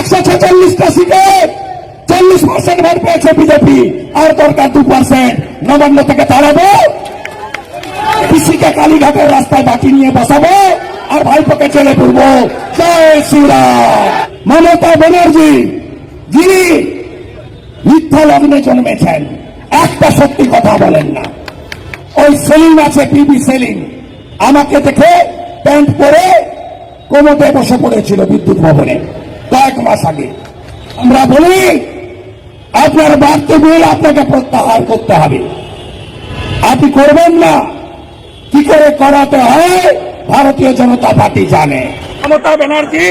একশো ছেচল্লিশটা সিটে চল্লিশ পার্সেন্ট ভোট পেয়েছে বিজেপি, আর দরকার দু পার্সেন্ট নবান্ন থেকে তাড়াবো কালীঘাটের রাস্তায় বাকি নিয়ে বসাবো, আর চলে জয় শ্রীরাম। মমতা ব্যানার্জি, যিনি মিথ্যা লগ্নে জন্মেছেন, একটা সত্যি কথা বলেন না। ওই সেলিং আছে, পিবি সেলিং আমাকে দেখে প্যান্ট পরে কোমরে বসে পড়েছিল বিদ্যুৎ ভবনে। কয়েক মাস আগে। আমরা বলি, আপনার বাড়তি বিল আপনাকে প্রত্যাহার করতে হবে। আপনি করবেন না। কি করে করাতে হয়, ভারতীয় জনতা পার্টি জানে। মমতা ব্যানার্জি,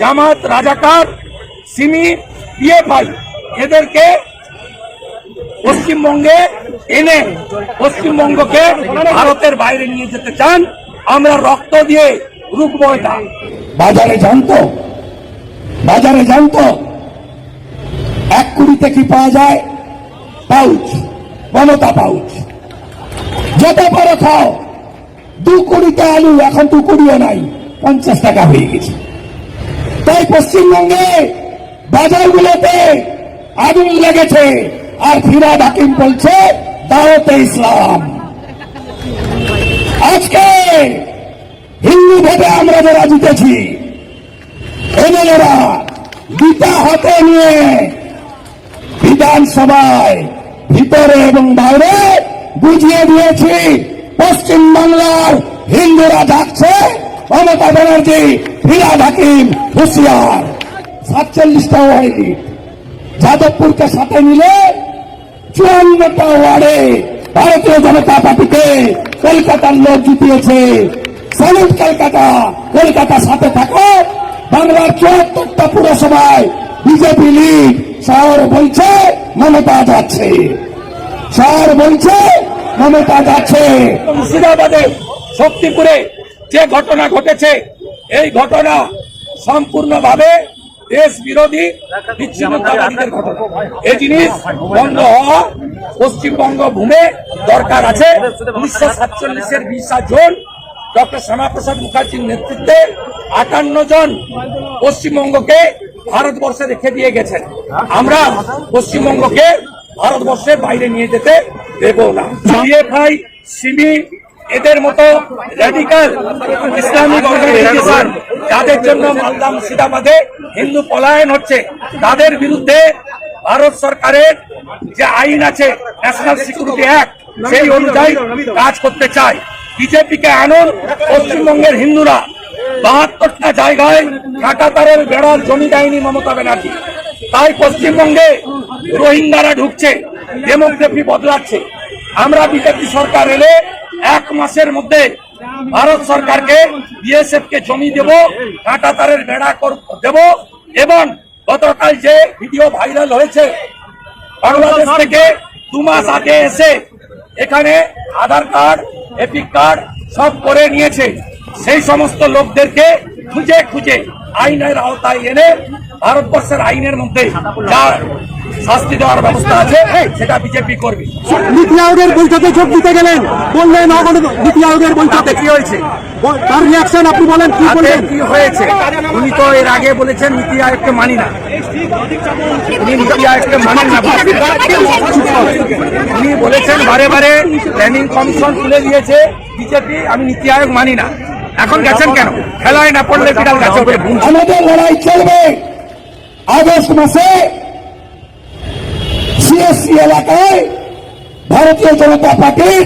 জামাত, রাজাকার, সিমি, পিএফআই, এদেরকে পশ্চিমবঙ্গে এনে পশ্চিমবঙ্গকে ভারতের বাইরে নিয়ে যেতে চান। আমরা রক্ত দিয়ে রুখবো বাজারে জানতো বাজারে যান তো এক কুড়িতে কি পাওয়া যায়? Pouch, Mamata pouch. যত পারো খাও, দু কুড়িতে আলু, এখন দু কুড়িও নাই, পঞ্চাশ টাকা হয়ে গেছে। তাই পশ্চিমবঙ্গে বাজারগুলোতে আগুন লেগেছে, আর ফিরাদ হাকিম বলছে, দাওয়াতে ইসলাম। আজকে হিন্দু ভোটে আমরা যারা জিতেছি এমএলএরা গীতা হাতে নিয়ে বিধানসভায়, ভিতরে এবং বাইরে বুঝিয়ে দিয়েছি, পশ্চিম বাংলার হিন্দুরা ডাকছে, মমতা ব্যানার্জি ফিরাদ হাকিম, হুশিয়ার। সাতচল্লিশটাও হয়নি। যাদবপুরকে সাথে নিলে চুয়ান্নটা ওয়ার্ডে ভারতীয় জনতা পার্টিকে কলকাতার লোক জিতিয়েছে। স্যালুট কলকাতা কলকাতা সাথে থাকো। বাংলার চুয়াত্তরটা পুরসভায় বিজেপি লিগ শহর বলছে, মমতা যাচ্ছে। শহর বলছে, মমতা যাচ্ছে। মুর্শিদাবাদে শক্তিপুরে যে ঘটনা ঘটেছে, এই ঘটনা সম্পূর্ণভাবে দেশ বিরোধী, বিচ্ছিন্নতাবাদীদের ঘটনা। এই জিনিস বন্ধ হওয়া পশ্চিমবঙ্গ ভূমে দরকার আছে। উনিশশো সাতচল্লিশের বিশা জুন ডক্টর শ্যামাপ্রসাদ মুখার্জির নেতৃত্বে আটান্ন জন পশ্চিমবঙ্গকে ভারতবর্ষে রেখে দিয়ে গেছেন। আমরা পশ্চিমবঙ্গকে ভারতবর্ষের বাইরে নিয়ে যেতে দেব না। সিএফআই সিমি, এদের মতো র্যাডিক্যাল ইসলামিক অর্গানাইজেশন যাদের জন্য মালদা মুর্শিদাবাদে হিন্দু পলায়ন হচ্ছে, তাদের বিরুদ্ধে ভারত সরকারের যে আইন আছে ন্যাশনাল সিকিউরিটি অ্যাক্ট সেই অনুযায়ী কাজ করতে চায়। বিজেপিকে আনুন পশ্চিমবঙ্গের হিন্দুরা। বাহাত্তরটা জায়গায় কাটাতারের বেড়ার জমি দেয়নি মমতা ব্যানার্জি। তাই পশ্চিমবঙ্গে রোহিঙ্গারা ঢুকছে ডেমোগ্রাফি বদলাচ্ছে। আমরা বিজেপি সরকার এলে এক মাসের মধ্যে ভারত সরকারকে বিএসএফ কে জমি দেব, কাঁটাতারের বেড়া দেব এবং গতকাল যে ভিডিও ভাইরাল হয়েছে, বাংলাদেশ থেকে দু মাস আগে এসে এখানে আধার কার্ড এপিক কার্ড সব করে নিয়েছে। সেই সমস্ত লোকদেরকে খুঁজে খুঁজে আইনের আওতায় এনে ভারতবর্ষের আইনের মধ্যে যা শাস্তি দেওয়ার ব্যবস্থা আছে সেটা বিজেপি করবে। নীতি আয়োগের বৈঠকে যোগ দিতে গেলেন। বললেন নীতি আয়োগের বৈঠকে। কি হয়েছে? তার রিয়াকশন আপনি বলেন কি বললেন কি হয়েছে? উনি তো এর আগে বলেছেন নীতি আয়োগকে মানি না। উনি বলেছেন, বারে বারে প্ল্যানিং কমিশন তুলে দিয়েছে বিজেপি আমি নীতি আয়োগ মানি না। এখন গেছেন কেন? খেলায় না পড়লে বিড়াল আমাদের লড়াই চলবে। আগস্ট মাসে সিএসসি এলাকায় ভারতীয় জনতা পার্টির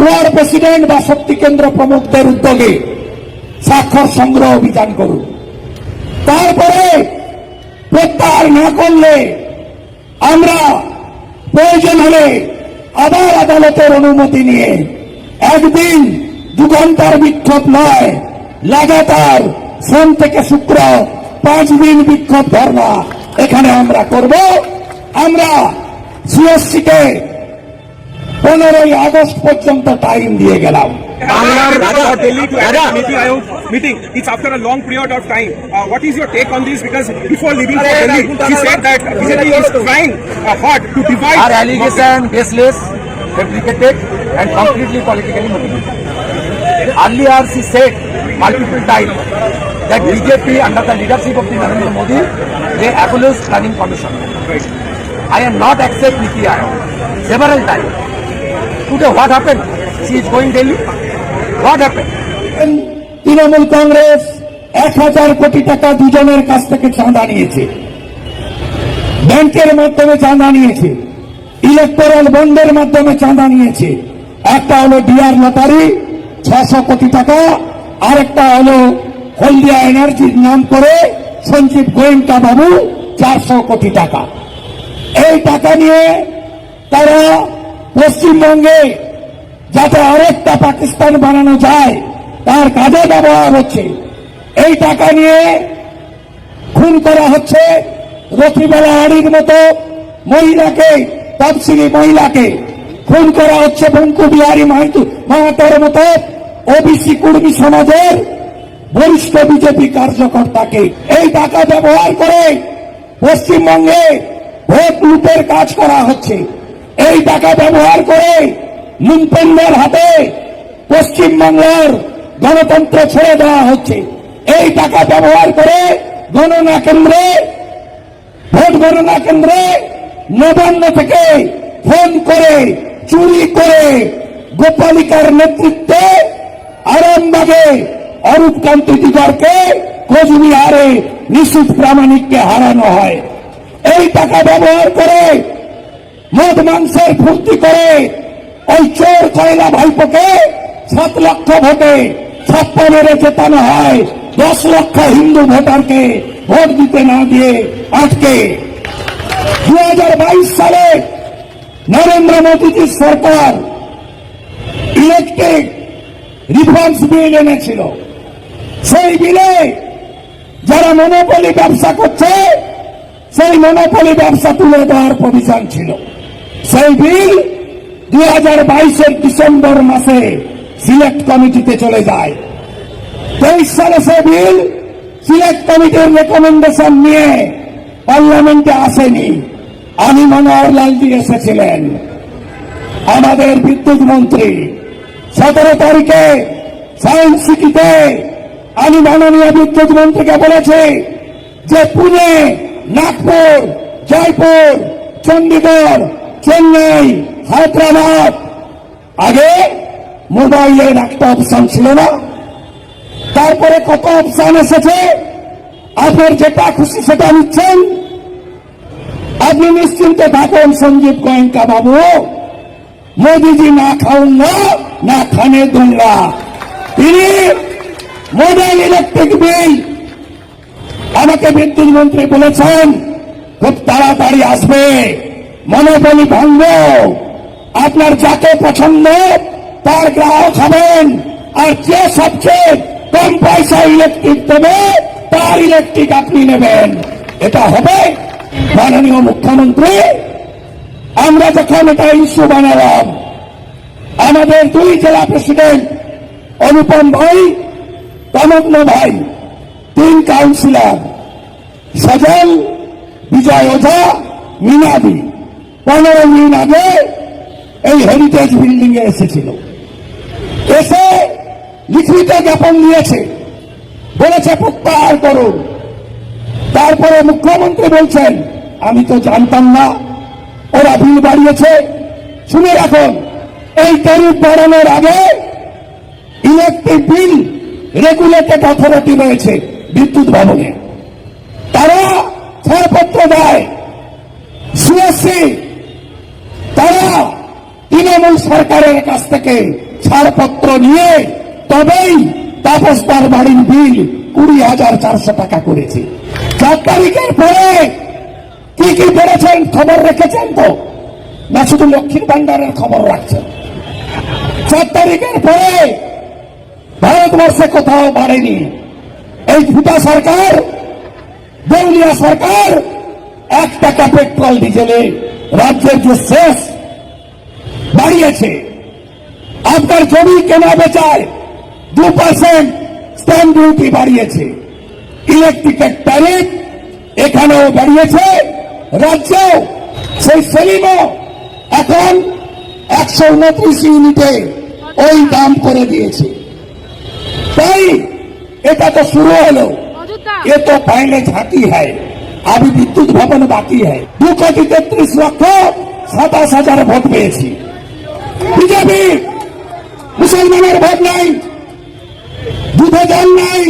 ওয়ার্ড প্রেসিডেন্ট বা শক্তি কেন্দ্র প্রমুখদের উদ্যোগে স্বাক্ষর সংগ্রহ অভিযান করুন। তারপরে প্রত্যাহার না করলে আমরা প্রয়োজন হলে আবার আদালতের অনুমতি নিয়ে একদিন দু ঘণ্টার বিক্ষোভ নয়, লাগাতার সোম থেকে শুক্র পাঁচ দিন বিক্ষোভ ধর্মা এখানে আমরা করব। আমরা CSC Radha, Delhi to attend Niti Aayog meeting. It's after a long period of time. Uh, what is your take on this? Because before leaving for Delhi, she said that BJP is trying uh, hard to divide. Our allegation baseless, fabricated, and completely politically motivated. Earlier, she said multiple times that BJP under the leadership of the Narendra Modi, they abolish planning commission. I am not accept Niti Aayog several times. Today, what happened? She is going Delhi. What happened? Trinamool Congress এক হাজার কোটি টাকা দুজনের কাছ থেকে চাঁদা নিয়েছে ব্যাংকের মাধ্যমে চাঁদা নিয়েছে ইলেকটোরাল বন্ডের মাধ্যমে চাঁদা নিয়েছে একটা হলো ডিআর লটারি ছশো কোটি টাকা, আরেকটা হলো হলদিয়া এনার্জির নাম করে সঞ্জীব গোয়েঙ্কা বাবু চারশো কোটি টাকা এই টাকা নিয়ে তারা পশ্চিমবঙ্গে যাতে আরেকটা পাকিস্তান বানানো যায়, তার কাজে ব্যবহার হচ্ছে। এই টাকা নিয়ে খুন করা হচ্ছে রফিবেলা আড়ির মতো মহিলাকে, তফসিলি মহিলাকে। খুন করা হচ্ছে বঙ্কু বিহারী মাহাতো মাহাতোর মতো ওবিসি কুর্মী সমাজের বরিষ্ঠ বিজেপি কার্যকর্তাকে। এই টাকা ব্যবহার করে পশ্চিমবঙ্গে ভোট লুটের কাজ করা হচ্ছে। এই টাকা ব্যবহার করে লুম্পেনদের হাতে পশ্চিমবাংলার গণতন্ত্র ছেড়ে দেওয়া হচ্ছে। এই টাকা ব্যবহার করে গণনা কেন্দ্রে, ভোট গণনা কেন্দ্রে নবান্ন থেকে ফোন করে, চুরি করে গোপালিকার নেতৃত্বে আরামবাগে অরূপ কান্তি কোচবিহারে নিশুত প্রামাণিককে হারানো হয়। এই টাকা ব্যবহার করে মদ মাংসের ফুর্তি করে ওই চোর কয়লা ভাইপোকে সাত লক্ষ ভোটে ছাপ্পা মেরে জেতানো হয়। দশ লক্ষ হিন্দু ভোটারকে ভোট দিতে না দিয়ে আটকে। দু হাজার বাইশ সালে নরেন্দ্র মোদীজির সরকার ইলেকট্রিক রিফর্মস বিল এনেছিল। সেই বিলে যারা মনোপলি ব্যবসা করছে, সেই মনোপলি ব্যবসা তুলে দেওয়ার প্রভিশন ছিল। সেই বিল দুই হাজার বাইশের ডিসেম্বর মাসে সিলেক্ট কমিটিতে চলে যায়। তেইশ সালে সে বিল সিলেক্ট কমিটির রেকমেন্ডেশন নিয়ে পার্লামেন্টে আসেনি। আমি মনোহর লালজি এসেছিলেন। আমাদের বিদ্যুৎ মন্ত্রী, সতেরো তারিখে সায়েন্স সিটিতে আমি মাননীয় বিদ্যুৎ মন্ত্রীকে বলেছি যে পুনে, নাগপুর, জয়পুর চণ্ডীগড় চেন্নাই, হায়দ্রাবাদ। আগে মোবাইলের একটা অপশন ছিল না। তারপরে কত অপশন এসেছে? আপনার যেটা খুশি সেটা নিচ্ছেন। আপনি নিশ্চিন্তে থাকুন সঞ্জীব গোয়েঙ্কা বাবু। মোদীজি না খাউঙ্গা না খানে দুঙ্গা তিনি মোবাইল ইলেকট্রিক বিল আমাকে বিদ্যুৎ মন্ত্রী বলেছেন, খুব তাড়াতাড়ি আসবে। মনোবলি ভাঙব। আপনার যাকে পছন্দ, তার গ্রাহক হবেন। আর যে সবচেয়ে কম পয়সা ইলেকট্রিক দেবে, তার ইলেকট্রিক আপনি নেবেন। এটা হবে মাননীয় মুখ্যমন্ত্রী। আমরা যখন এটা ইস্যু বানালাম, আমাদের দুই জেলা প্রেসিডেন্ট অনুপম ভাই, তমগ্ন ভাই, তিন কাউন্সিলর, সজল, বিজয় ওঝা, মিনাদি। পনেরো দিন আগে এই হেরিটেজ বিল্ডিং এ এসেছিল। এসে লিখিত জ্ঞাপন দিয়েছে। বলেছে, প্রত্যাহার করুন তারপরে মুখ্যমন্ত্রী বলছেন, আমি তো জানতাম না। ওরা বিল বাড়িয়েছে। শুনে রাখুন, এই ট্যারিফ বাড়ানোর আগে ইলেকট্রিক বিল রেগুলেটেড অথরিটি রয়েছে বিদ্যুৎ ভবনে। তারা ছাড়পত্র দেয়। সিএসসি তৃণমূল সরকারের কাছ থেকে ছাড়পত্র নিয়ে তবেই তাপসদার বাড়ির বিল কুড়ি হাজার চারশো টাকা করেছে। চার তারিখের পরে কি কি বেড়েছেন খবর রেখেছেন তো? না শুধু লক্ষ্মীর ভান্ডারের খবর রাখছেন। চার তারিখের পরে ভারতবর্ষে কোথাও বাড়েনি। এই ফুটা সরকার দেউলিয়া সরকার, এক টাকা পেট্রোল ডিজেলে রাজ্যের যে শেষ বাড়িয়েছে আপনার জমি কেনা বেচায় দু পার্সেন্ট স্ট্যাম্প ডিউটি বাড়িয়েছে ইলেকট্রিকের ট্যারিফ এখানেও বাড়িয়েছে রাজ্যেও সেই সেলিমও এখন একশো উনত্রিশ ইউনিটে ওই দাম করে দিয়েছে তাই এটা তো শুরু হলো मुद्दा ये तो पहले झांकी है अभी विद्युत भवन बाकी है दो कोटी तैतीस लक्ष সাতাশ হাজার ভোট পেয়েছি বিজেপি মুসলমানের ভোট নাই, দুধে জল নাই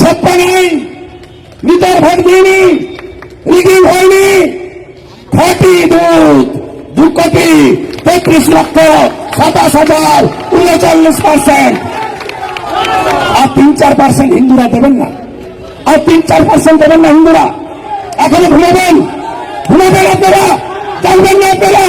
ছপ্পা নাই, নিতার ভোট দিইনি রিগিং হয়নি। খাঁটি দুধ, দু কোটি তেত্রিশ লক্ষ সাতাশ হাজার উনচল্লিশ পার্সেন্ট আর তিন চার পার্সেন্ট হিন্দুরা দেবেন না। আর তিন চার পার্সেন্ট দেবেন না হিন্দুরা। এখনও ঘুমাবেন ঘুমাবেন আপনারা। জানবেন না আপনারা।